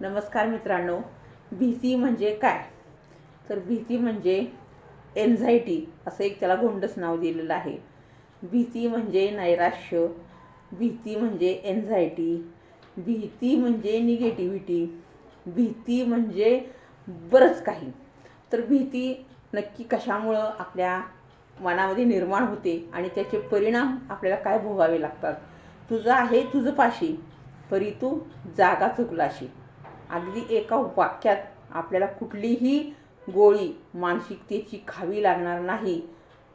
नमस्कार मित्रांनो भीती म्हणजे काय? तर भीती म्हणजे एन्झायटी असं एक त्याला गोंडस नाव दिलेलं आहे. भीती म्हणजे नैराश्य भीती म्हणजे एन्झायटी भीती म्हणजे निगेटिव्हिटी भीती म्हणजे बरंच काही. तर भीती नक्की कशामुळं आपल्या मनामध्ये निर्माण होते आणि त्याचे परिणाम आपल्याला काय भोगावे लागतात? तुझं आहे तुझं पाशी परी तू जागा चुकलाशी. अगदी एका वाक्यात आपल्याला कुठलीही गोळी मानसिकतेची खावी लागणार नाही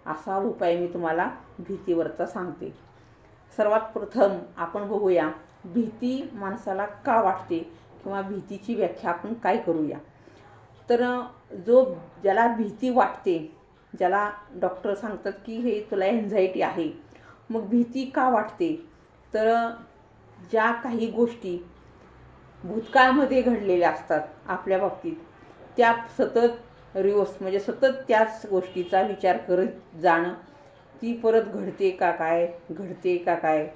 असा उपाय मी तुम्हाला भीतीवरचा सांगते. सर्वात प्रथम आपण बघूया भीती माणसाला का वाटते किंवा भीतीची व्याख्या आपण काय करूया? तर जो ज्याला भीती वाटते ज्याला डॉक्टर सांगतात की हे तुला एन्झायटी आहे मग भीती का वाटते? तर ज्या काही गोष्टी भूतकाळामध्ये घडलेल्या असतात आपल्या बाबतीत. त्या सतत रिवर्स म्हणजे सतत त्याच गोष्टीचा विचार करत जाणं ती परत घडते का काय घडते का काय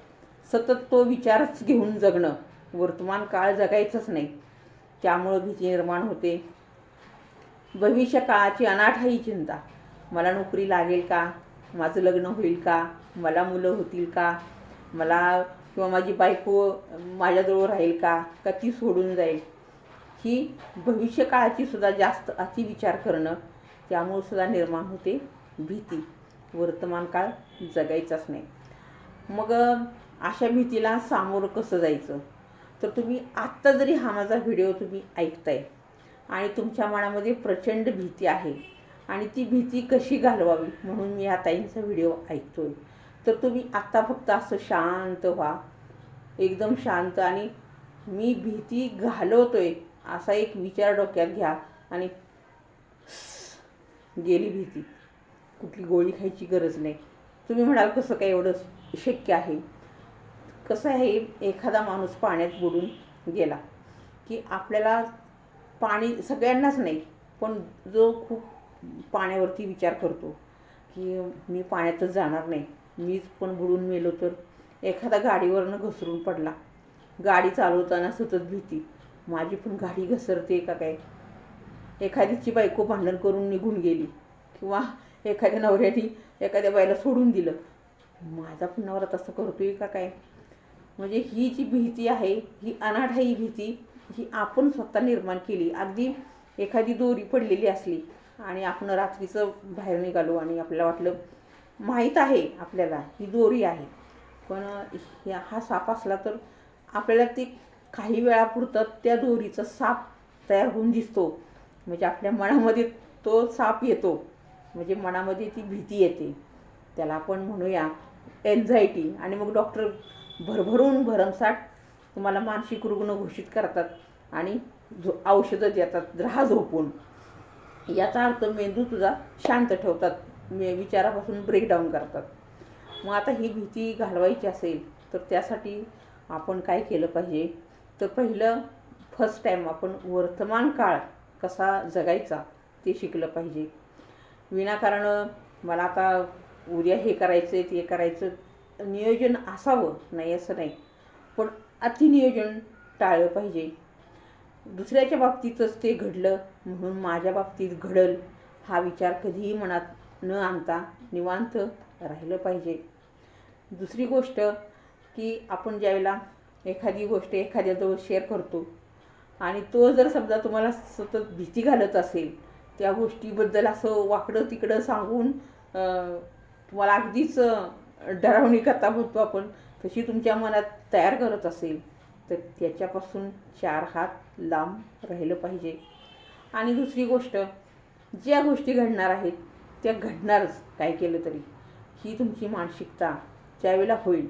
सतत तो विचारच घेऊन जगणं वर्तमान काळ जगायचंच नाही. त्यामुळं भीती निर्माण होते. भविष्य काळाची अनाठाई चिंता. मला नोकरी लागेल का? माझं लग्न होईल का? मला मुलं होतील का? मला किंवा माझी बायको माझ्याजवळ राहील का का ती सोडून जाईल? ही भविष्य काळाची सुद्धा जास्त अतिविचार करणं त्यामुळे सुद्धा निर्माण होते भीती. वर्तमान काळ जगायचाच नाही. मग अशा भीतीला सामोरं कसं जायचं? तर तुम्ही आत्ता जरी हा माझा व्हिडिओ तुम्ही ऐकताय आणि तुमच्या मनामध्ये प्रचंड भीती आहे आणि ती भीती कशी घालवावी म्हणून मी या ताईंचा व्हिडिओ ऐकतोय. तर तुम्ही आत्ता फक्त असं शांत व्हा. एकदम शांत आणि मी भीती घालवतोय असा एक विचार डोक्यात घ्या आणि गेली भीती. कुठली गोळी खायची गरज नाही. तुम्ही म्हणाल कसं काय एवढं शक्य आहे? कसं आहे? एखादा माणूस पाण्यात बुडून गेला की आपल्याला पाणी सगळ्यांनाच नाही पण जो खूप पाण्यावरती विचार करतो की मी पाण्यातच जाणार नाही. मीच पण बुडून मेलो तर. एखादा गाडीवरनं घसरून पडला. गाडी चालवताना सतत भीती. माझी पण गाडी घसरते का काय? एखादीची बायको भांडण करून निघून गेली. किंवा एखाद्या नवऱ्याने एखाद्या बाईला सोडून दिलं. माझा पण नवरा तसं करतोय का काय? म्हणजे ही जी भीती आहे ही अनाठाई भीती ही आपण स्वतः निर्माण केली. अगदी एखादी दोरी पडलेली असली आणि आपण रात्रीचं बाहेर निघालो आणि आपल्याला वाटलं माहीत आहे आपल्याला ही दोरी आहे. पण ह्या हा साप असला तर आपल्याला ती काही वेळापुरतं त्या दोरीचा साप तयार होऊन दिसतो. म्हणजे आपल्या मनामध्ये तो साप येतो. म्हणजे मनामध्ये ती भीती येते. त्याला आपण म्हणूया एन्झायटी आणि मग डॉक्टर भरभरून भरमसाठ तुम्हाला मानसिक रुग्ण घोषित करतात आणि झो औषधं देतात राहा झोपून. याचा अर्थ मेंदू तुझा शांत ठेवतात. विचारापासून ब्रेकडाऊन करतात. मग आता ही भीती घालवायची असेल तर त्यासाठी आपण काय केलं पाहिजे? तर पहिलं फर्स्ट टाईम आपण वर्तमान काळ कसा जगायचा ते शिकलं पाहिजे. विनाकारण मला आता उद्या हे करायचं ते करायचं नियोजन असावं नाही असं नाही. पण अतिनियोजन टाळलं पाहिजे. दुसऱ्याच्या बाबतीतच ते घडलं म्हणून माझ्या बाबतीत घडल हा विचार कधीही मनात न आणता निवांत राहिलं पाहिजे. दुसरी गोष्ट की आपण ज्यावेळेला एखादी गोष्ट एखाद्याजवळ शेअर करतो आणि तो जर समजा तुम्हाला सतत भीती घालत असेल त्या गोष्टीबद्दल असं वाकडं तिकडं सांगून तुम्हाला अगदीच डरावणी कथा म्हणतो आपण तशी तुमच्या मनात तयार करत असेल तर त्याच्यापासून चार हात लांब राहिलं पाहिजे. आणि दुसरी गोष्ट ज्या गोष्टी घडणार आहेत त्या घडणारच काय केलं तरी. ही तुमची मानसिकता ज्यावेळेला होईल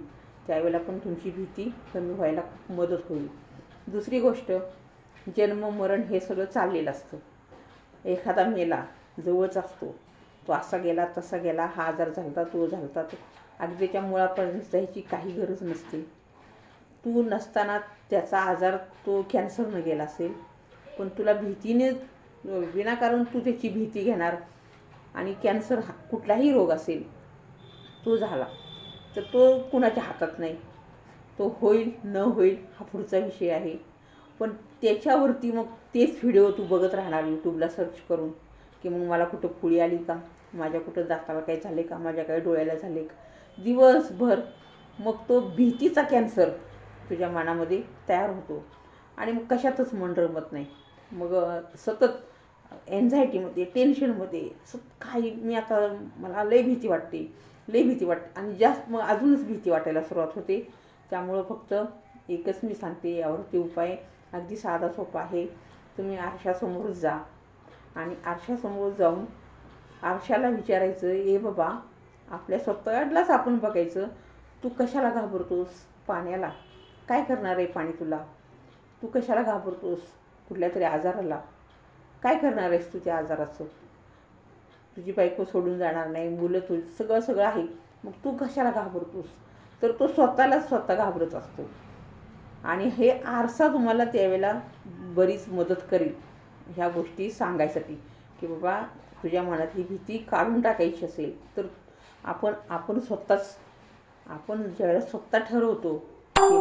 त्यावेळेला पण तुमची भीती कमी व्हायला खूप मदत होईल. दुसरी गोष्ट जन्म मरण हे सगळं चाललेलं असतं. एखादा मेला जवळच असतो. तो असा गेला तसा गेला हा आजार झालता तो झालता तो. अगदी त्याच्या मुळापर्यंत जायची काही गरज नसते. तू नसताना त्याचा आजार तो कॅन्सरनं गेला असेल. पण तुला भीतीने विनाकारण तू त्याची भीती घेणार. आणि कॅन्सर हा कुठलाही रोग असेल तो झाला तर तो कुणाच्या हातात नाही. तो होईल न होईल हा पुढचा विषय आहे. पण त्याच्यावरती मग तेच व्हिडिओ तू बघत राहणार यूट्यूबला सर्च करून की मग मला कुठं फुळी आली का? माझ्या कुठं दाताला काही झाले का? माझ्या काय डोळ्याला झाले का? दिवसभर मग तो भीतीचा कॅन्सर तुझ्या मनामध्ये तयार होतो. आणि मग कशातच मन रमत नाही. मग सतत एन्झायटीमध्ये टेन्शनमध्ये सत काही मी आता मला लय भीती वाटते. लय भीती वाटते. आणि जास्त मग अजूनच भीती वाटायला सुरुवात होते. त्यामुळं फक्त एकच मी सांगते यावरती उपाय. अगदी साधा सोपा आहे. तुम्ही आरशासमोर जा. आणि आरशासमोर जाऊन आरशाला विचारायचं ए बाबा आपल्या स्वतःलाच आपण बघायचं. तू कशाला घाबरतोस पाण्याला? काय करणार आहे पाणी तुला? तू कशाला घाबरतोस? कुठल्या तरी आजाराला. काय करणार आहेस तू त्या आजाराचं? तुझी बायको सोडून जाणार नाही मुलं तुझ सगळं सगळं आहे. मग तू कशाला घाबरतोस? तर तो स्वतःलाच स्वतः घाबरत असतो. आणि हे आरसा तुम्हाला त्यावेळेला बरीच मदत करेल ह्या गोष्टी सांगायसाठी. की बाबा तुझ्या मनातली भीती काढून टाकायची असेल तर आपण आपण स्वतःच आपण ज्यावेळेला स्वतः ठरवतो की